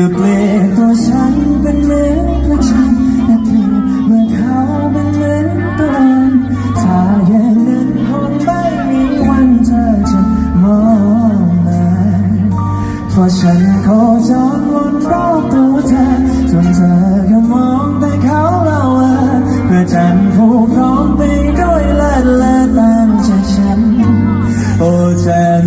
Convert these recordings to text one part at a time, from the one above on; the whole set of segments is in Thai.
เธอเปลี่ยนตัวฉันเป็นเหมือนกระชันและเปลี่เมื่อเขาเป็นเหมือนตัวเองถ้าอย่างนั้นคงไม่มีวันเธอจะมองมาเพราะฉันขอจอรวนรอบตัวเธอจนเธอก็มองแต่เขาเล่าว่าเพื่อจันผู้พร้อมไปด้วยเลิศเละศตามใจฉันโอ้จัน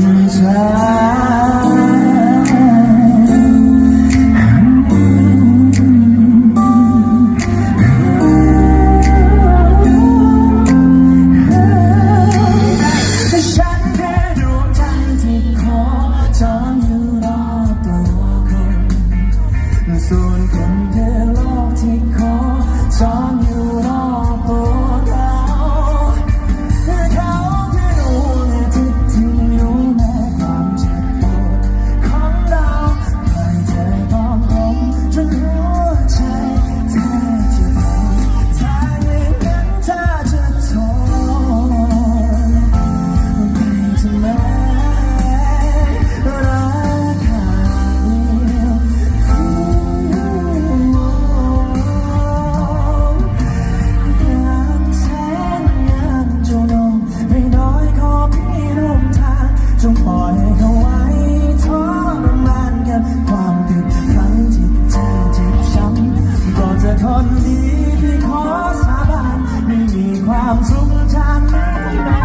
ส่วนคนเธอโลกที่ขอซ้อนอยู่ ทุกทาง